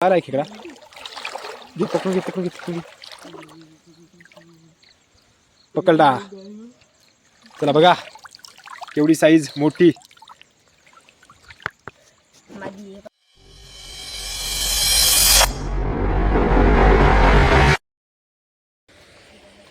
आलाय खेकडा घे पकडून घे पकडून घे पकडून पकडला चला बघा केवढी साईज मोठी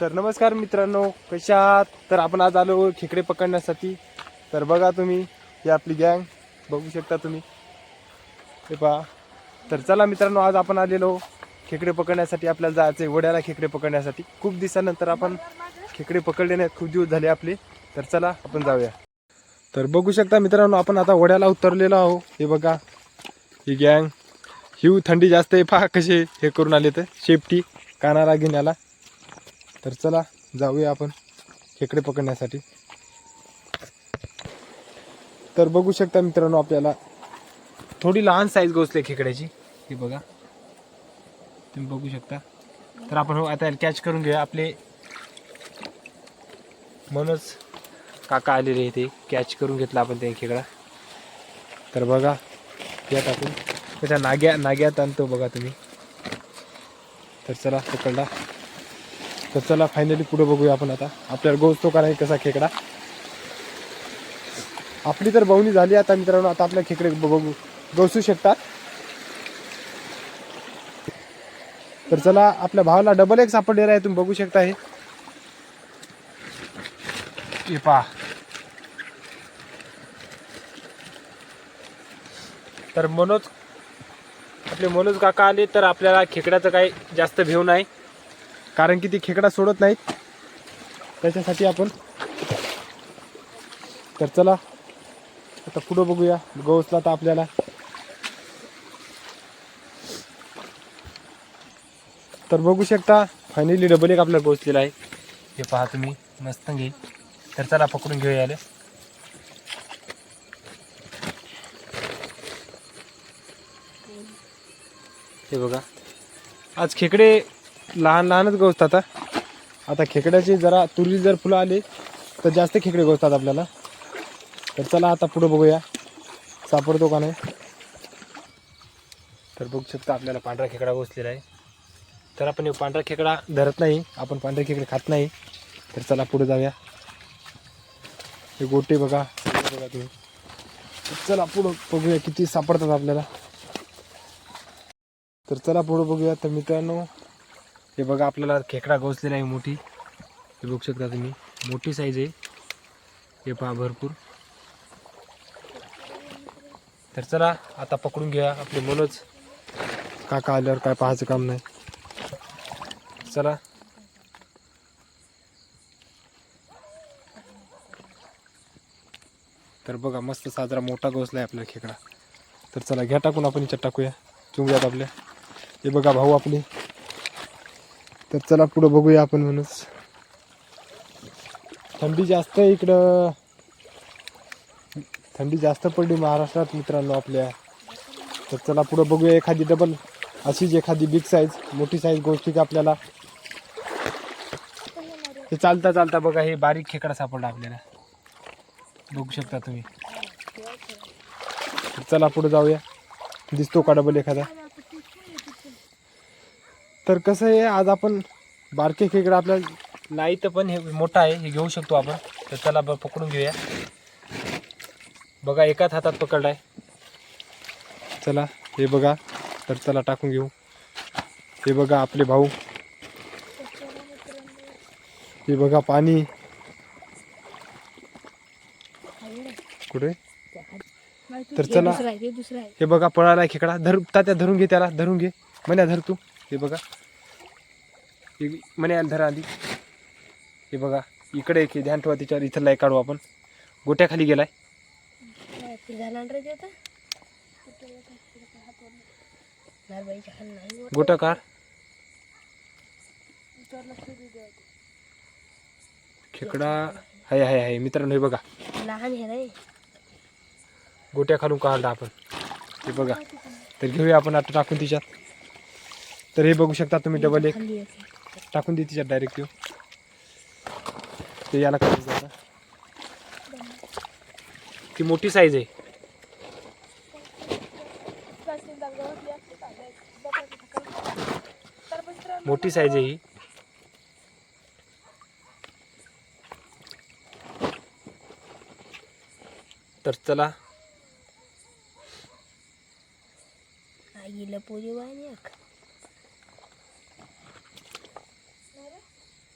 तर नमस्कार मित्रांनो कशा आहात? तर आपण आज आलो खेकडे पकडण्यासाठी. तर बघा तुम्ही ही आपली गँग बघू शकता तुम्ही. हे पहा. तर चला मित्रांनो आज आपण आलेलो खेकडे पकडण्यासाठी आपल्याला जायचं आहे वड्याला खेकडे पकडण्यासाठी. खूप दिवसानंतर आपण खेकडे पकडले नाहीत खूप दिवस झाले आपले. तर चला आपण जाऊया. तर बघू शकता मित्रांनो आपण आता वड्याला उतरलेलो आहो हे बघा ही गँग. हिव थंडी जास्त आहे पहा कसे हे करून आले तर शेपटी कानाला घेण्याला तर चला जाऊया आपण खेकडे पकडण्यासाठी. तर बघू शकता मित्रांनो आपल्याला थोडी लहान साईज गोचले खेकड्याची. हे बघा. तुम्ही बघू शकता. तर आपण हो आता कॅच करून घेऊया. आपले म्हणूनच काका आलेले ते. कॅच करून घेतला आपण ते खेकडा. तर बघा या टाकून त्याच्या नाग्या नाग्यात आणतो बघा तुम्ही. तर चला पकडला तर चला फायनली पुढे बघूया आपण आता. आपल्याला गोचतो का नाही कसा खेकडा? आपली तर बवणी झाली आता मित्रांनो. आता आपल्या खेकडे बघू. बसू शकतात. तर चला आपल्या भावाला डबल एक सापडलेला आहे तुम्ही बघू शकता हे. हे पहा. तर मनोज आपले मनोज काका आले तर आपल्याला खेकड्याचं काही जास्त भेव नाही. कारण की ती खेकडा सोडत नाहीत. त्याच्यासाठी आपण तर चला आता पुढं बघूया. गवसला तर आपल्याला तर बघू शकता फायनली डबल एक आपल्याला पोहोचलेला आहे. हे पहा तुम्ही मस्त घेईल तर चला पकडून घेऊया आले हे बघा. आज खेकडे लहान लहानच गवसतात आता खेकड्याचे जरा तुरी जर फुलं आले तर जास्त खेकडे गवसतात आपल्याला. तर चला आता पुढं बघूया. सापडतो का नाही? तर बघू शकता आपल्याला पांढरा खेकडा बसलेला आहे. तर आपण पांढरा खेकडा धरत नाही. आपण पांढरे खेकडे खात नाही. तर चला पुढे जाऊया. हे गोटे बघा. बघा तुम्ही चला पुढं बघूया किती सापडतात आपल्याला. तर चला पुढं बघूया. तर मित्रांनो हे बघा आपल्याला खेकडा गोसलेला आहे मोठी. हे बघू शकता तुम्ही. मोठी साईज आहे. हे पहा भरपूर. तर चला आता पकडून घ्या आपले मनोज. काका आल्यावर काय पाहायचं काम नाही. चला. तर बघा मस्त साजरा मोठा घोसला आहे आपला खेकडा. तर चला घ्या टाकून आपण याच्यात टाकूया. चुंग्यात आपल्या हे बघा भाऊ आपली. तर चला पुढं बघूया आपण म्हणूनच. थंडी जास्त आहे इकडं. थंडी जास्त पडली महाराष्ट्रात मित्रांनो आपल्या. तर चला पुढं बघूया एखादी डबल अशीच एखादी बिग साईज मोठी साईज गोष्टी का आपल्याला हे चालता चालता बघा हे बारीक खेकडा सापडला आपल्याला बघू शकता तुम्ही. चला पुढे जाऊया. दिसतो का डबल एखादा? तर कसं आहे आज आपण बारके खेकडा आपल्याला नाही तर पण हे मोठा आहे हे घेऊ शकतो आपण. तर चला ब पकडून घेऊया. बघा एकाच हातात पकडलाय. चला हे बघा. तर चला टाकून घेऊ. हे बघा आपले भाऊ. हे बघा पाणी. कुठे? तर चला. हे बघा पळाला खेकडा. धर तात्या धरून घे त्याला धरून घे. म्हण्या धर तू. हे बघा. हे म्हण्या धर आधी. हे बघा. इकडे एक ध्यान ठेवा तिच्यावर इथं लाई काढू आपण. गोट्याखाली गेलाय. गोटा काढ. खेकडा. हाय हाय हाय. मित्रांनो हे बघा. लहान हे गोट्या खालून काढला आपण. हे बघा. तर घेऊया आपण आता टाकून तिच्यात. तर हे बघू शकता तुम्ही डबल एक. टाकून दे तिच्यात डायरेक्ट येऊ ते याला करायचं आता ती मोठी साईज आहे. मोठी साईज आहे ही. तर चला. आईला पोरी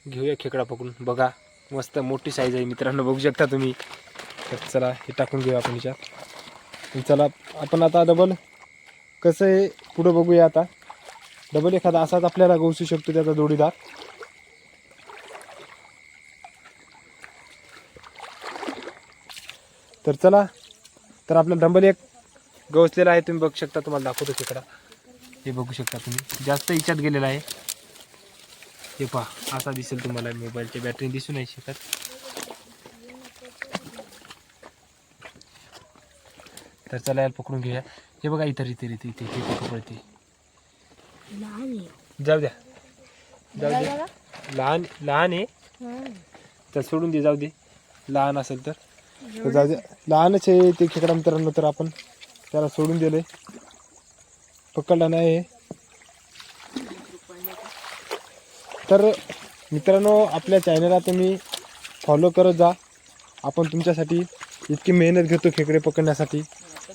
घेऊया खेकडा पकडून. बघा मस्त मोठी साईज आहे मित्रांनो बघू शकता तुम्ही. तर चला हे टाकून घेऊया आपण आणि चला आपण आता डबल कसं आहे पुढं बघूया आता. डबल एखादा असाच आपल्याला गवसू शकतो त्याचा जोडीदार. तर चला तर आपला डंबल एक गवसलेला आहे तुम्ही बघू शकता तुम्हाला दाखवतो खेकडा हे बघू शकता तुम्ही. जास्त हिच्यात गेलेला आहे. हे पहा असा दिसेल तुम्हाला मोबाईलची बॅटरी दिसू नाही शकत. तर चला याला पकडून घेऊया. हे बघा इतर इतर इथे इथे इथे पकडते. जाऊ द्या. जाऊ बघा दे बघा. लहान लहान आहे. तर सोडून दे जाऊ दे. लहान असेल तर. तर जाऊ लहानच आहे ते खेकडा मित्रांनो तर आपण त्याला सोडून दिले. पकडला नाही. आहे. तर मित्रांनो आपल्या चॅनलला तुम्ही फॉलो करत जा. आपण तुमच्यासाठी इतकी मेहनत घेतो खेकडे पकडण्यासाठी.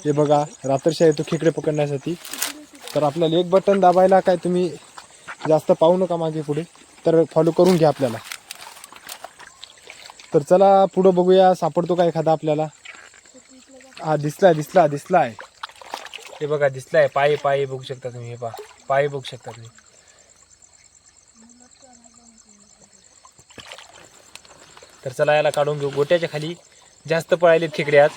हे बघा रात्रशा येतो खेकडे पकडण्यासाठी. तर आपल्याला एक बटन दाबायला काय तुम्ही जास्त पाहू नका मागे पुढे. तर फॉलो करून घ्या आपल्याला. तर चला पुढं बघूया सापडतो का एखादा आपल्याला? हा दिसला दिसला दिसलाय. हे बघा दिसलाय. पाय पाय बघू शकता तुम्ही हे पहा. पाय बघू शकता तुम्ही. तर चला याला काढून घेऊ. गोट्याच्या खाली जास्त पळायले खेकडे आज.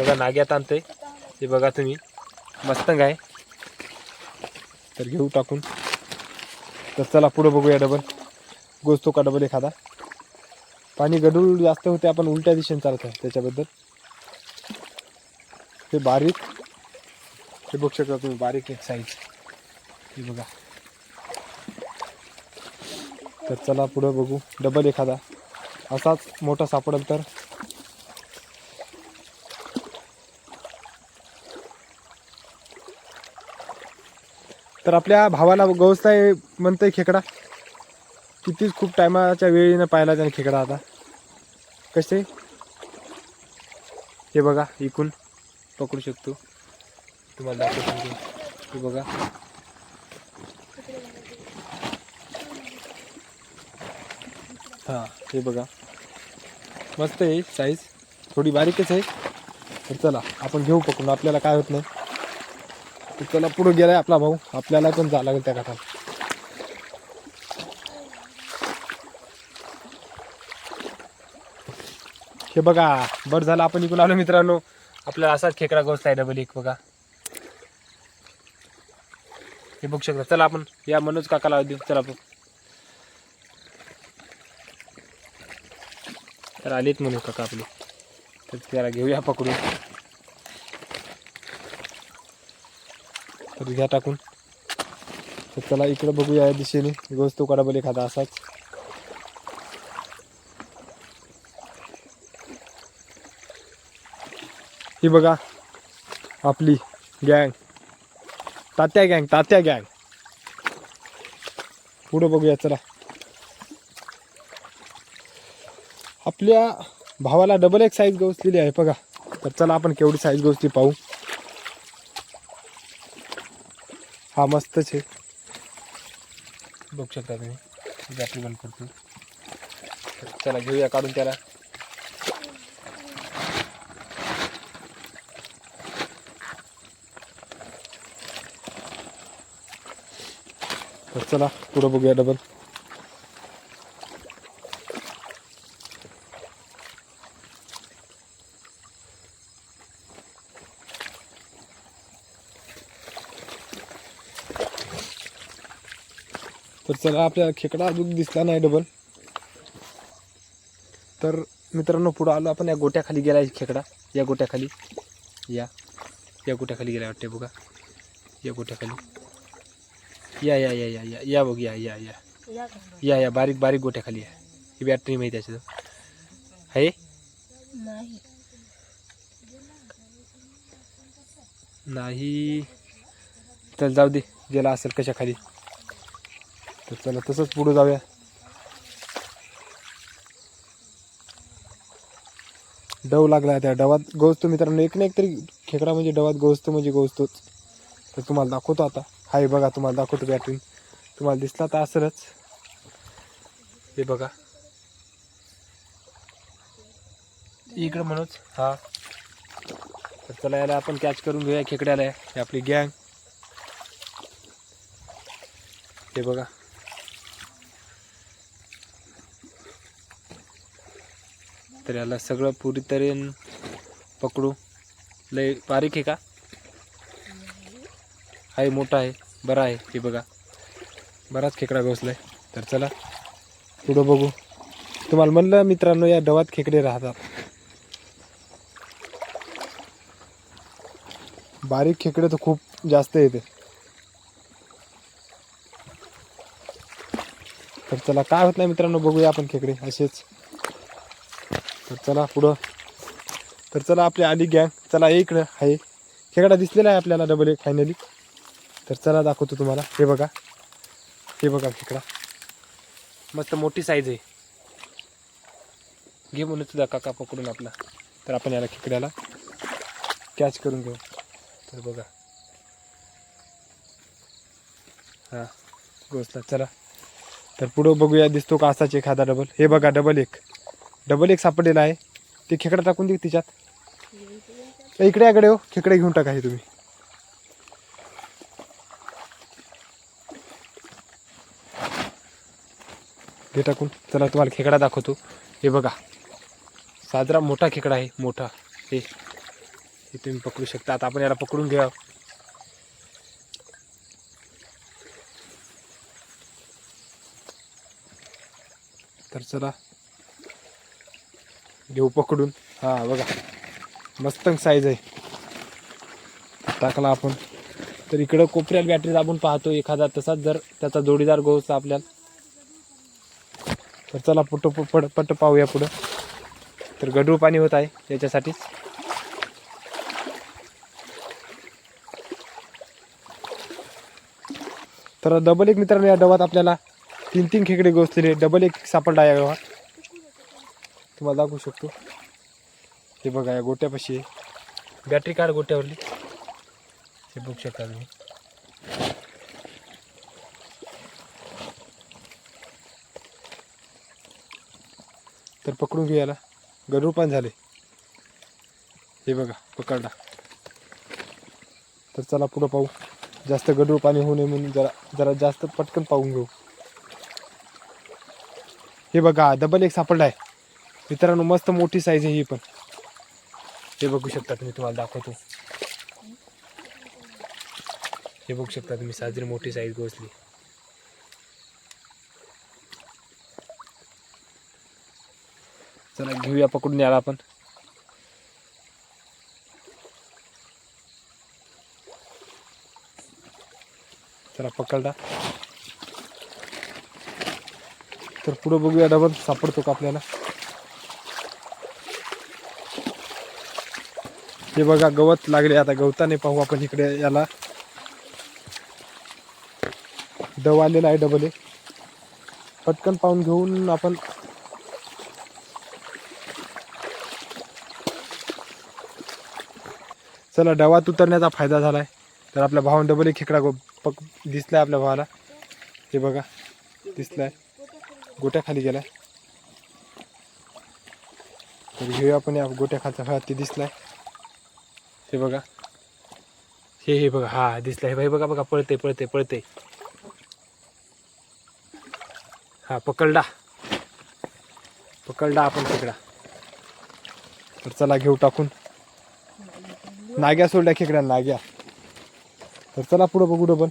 बघा नाग्यात आणतोय. हे बघा तुम्ही. मस्तंग आहे तर घेऊ टाकून. तर चला पुढं बघूया डबल गोचतो का डबल एखादा. पाणी गडूळ जास्त होते आपण उलट्या दिशेने चालत आहे त्याच्याबद्दल. हे बारीक. हे बघू शकता तुम्ही बारीक एक साईज हे बघा. तर चला पुढं बघू. डबल एखादा. असाच मोठा सापडेल तर. तर आपल्या भावाला गवसताय म्हणतंय खेकडा. कितीच खूप टायमाच्या वेळीनं पाहिला त्याने खेकडा आता. कसे? हे बघा इकून पकडू शकतो. तुम्हाला दाखवतो हे बघा. हां हे बघा. मस्त आहे साईज थोडी बारीकच आहे. तर चला आपण घेऊ पकडून. आपल्याला काय होत नाही. तर चला पुढे गेलाय आपला भाऊ. आपल्याला पण जावं लागेल त्या काठात हे बघा बरं झालं आपण इकडून आलो मित्रांनो. आपल्याला असाच खेकडा गोष्ट आहे डबल एक बघा. हे बघू शकता. चला आपण या मनोज काकाला देऊ. चला आपण. तर आलेत म्हणून काका आपले. तर त्याला घेऊया पकडून. तर घ्या टाकून. तर चला इकडं बघूया या दिशेने. गोष्ट का डबल एखादा असाच. ही बघा आपली गँग तात्या गँग तात्या गँग पुढं बघूया चला. आपल्या भावाला डबल एक साईज गवसलेली आहे बघा. तर चला आपण केवढी साईज गवसली पाहू. हा मस्तच आहे. बघू शकता तुम्ही. आपली बंद करतो चला घेऊया काढून त्याला. तर चला पुढं बघूया डबल तर चला आपल्याला खेकडा अजून दिसला नाही डबल तर मित्रांनो पुढं आलो आपण या गोट्याखाली गेला खेकडा. या गोट्याखाली. या. या गोट्याखाली गेला वाटते बघा. या गोट्याखाली. या या या या या या बघ या या या. या? या या बारीक बारीक गोट्याखाली आहे ही बॅटरी माहिती आहे त्याच्यात. आहे? नाही. नाही. चल जाऊ दे. गेला असेल कशा खाली. तर चला तसंच पुढे जाऊया. डव लागला त्या डवात गवसतो मित्रांनो. एक ना एक तरी खेकडा म्हणजे डवात गवसतो म्हणजे गवसतोच. तर तुम्हाला दाखवतो आता. हाय बघा तुम्हाला दाखवतो बॅटरी तुम्हाला दिसला तर असेलच. हे बघा. इकडं म्हणूच हा. तर चला याला आपण कॅच करून घेऊया खेकड्याला हे आपली गँग हे बघा. तर याला सगळं पुरी तऱ्हेन पकडू. लय बारीक आहे का? आहे मोठा आहे बरा आहे. हे बघा. बराच खेकडा घोसलाय. तर चला पुढं बघू. तुम्हाला म्हणलं मित्रांनो या डवात खेकडे राहतात. बारीक खेकडे तर खूप जास्त येते. तर चला काय होत नाही मित्रांनो बघूया आपण खेकडे असेच. तर चला पुढं. तर चला आपली आली गँग. चला इकडं आहे. खेकडा दिसलेला आहे आपल्याला डबल एक फायनली तर चला दाखवतो तुम्हाला. हे बघा. हे बघा खेकडा. मस्त मोठी साईज आहे. घे म्हणून तुझा काका पकडून आपला. तर आपण याला खेकड्याला कॅच करून घेऊ. तर बघा. हां गोसला. चला. तर पुढं बघूया दिसतो का असाच एखादा डबल हे बघा डबल एक. डबल एक सापडलेला आहे. ते खेकडा टाकून दे तिच्यात. इकडे याकडे हो. खेकडे घेऊन टाका हे तुम्ही. हे टाकून. चला तुम्हाला खेकडा दाखवतो. हे बघा. साजरा मोठा खेकडा आहे. मोठा. हे. हे तुम्ही पकडू शकता. आता आपण याला पकडून घ्या तर चला. घेऊ पकडून. हा बघा. मस्त साईज आहे. टाकला आपण. तर इकडं कोपऱ्याला बॅटरी दाबून पाहतो. एखादा तसाच जर त्याचा जोडीदार गोवचा आपल्याला तर चला पट पट पट पाहूया पुढं. तर गढूळ पाणी होत आहे त्याच्यासाठीच. तर डबल एक मित्रांनो या डबात आपल्याला तीन तीन खेकडे गोचलेले डबल एक सापडला या गावात तुम्हाला दाखवू शकतो. हे बघा या गोट्यापाशी बॅटरी काढ गोट्यावरली. हे बघू शकता तुम्ही. तर पकडून घेऊ याला गडरूपान झाले. हे बघा पकडला. तर चला पुढं पाहू. जास्त गडूळ पाणी होऊ नये म्हणून जरा जरा जास्त पटकन पाहून घेऊ. हे बघा डबल एक सापडला आहे मित्रांनो मस्त मोठी साईज आहे ही पण. हे बघू शकता तुम्ही तुम्हाला दाखवतो. हे बघू शकता तुम्ही साजरी मोठी साईज गोसली चला घेऊया पकडून याला आपण. चला पकडला. तर पुढं बघूया डबल सापडतो का आपल्याला? हे बघा गवत लागले. आता गवताने पाहू आपण इकडे याला. दव आलेला आहे डबल एक पटकन पाहून घेऊन आपण चला डवात उतरण्याचा फायदा झाला आहे तर आपल्या भावानं डबल एक खेकडा गो पक दिसलाय आपल्या भावाला. हे बघा दिसलाय. गोट्या खाली गेलाय. तर घेऊया आपण या गोट्या खालचा ते ते दिसलाय. हे बघा. हे हे बघा हा दिसलाय. हे बघा बघा पळते पळते पळते हा पकडला पकडला आपण खेकडा तर चला घेऊ टाकून. नाग्या सोडल्या खेकड्या नाग्या. तर चला पुढं बघू डबल.